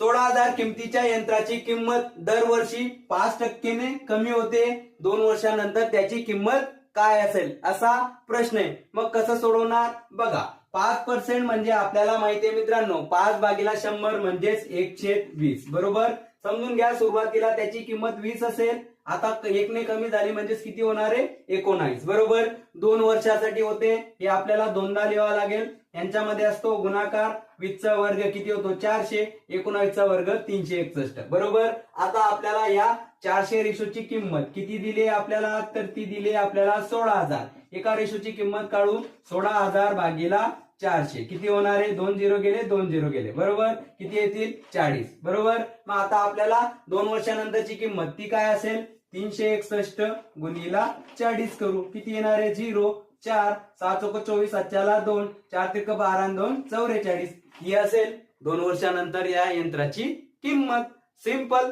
सोळा हजार किमतीच्या यंत्राची किंमत दरवर्षी पाच टक्केने कमी होते. दोन वर्षानंतर त्याची किंमत काय असेल असा प्रश्न आहे. मग कसं सोडवणार? बघा पाच पर्सेंट म्हणजे आपल्याला माहिती आहे मित्रांनो पाच भागीला शंभर म्हणजेच एकशे वीस. बरोबर? समजून घ्या सुरुवातीला त्याची किंमत वीस असेल आता एकने कमी झाली म्हणजेच किती होणार आहे? एकोणावीस. बरोबर? दोन वर्षासाठी होते. हे आपल्याला दोनदा लिहावा लागेल. यांच्यामध्ये असतो गुणाकार वीसचा वर्ग किती होतो? चारशे. एकोणावीसचा वर्ग तीनशे एकसष्ट. बरोबर? आता आपल्याला या चारशे रेशोची किंमत किती दिली आपल्याला? तर ती दिली आपल्याला सोळा हजार. एका रेशोची किंमत काढून सोळा हजार भागीला चारशे. किती होणार आहे? दोन झिरो गेले दोन झिरो गेले. बरोबर? किती येतील? चाळीस. बरोबर? मग आता आपल्याला दोन वर्षानंतरची किंमत ती काय असेल? तीनशे एकसष्ट गुणीला चाळीस करू. किती येणार आहे? झिरो. चार. सात चौक चोवीस सातच्याला दोन. चार तिक बारा दोन चौवेचाळीस ही असेल दोन वर्षानंतर या यंत्राची किंमत. सिंपल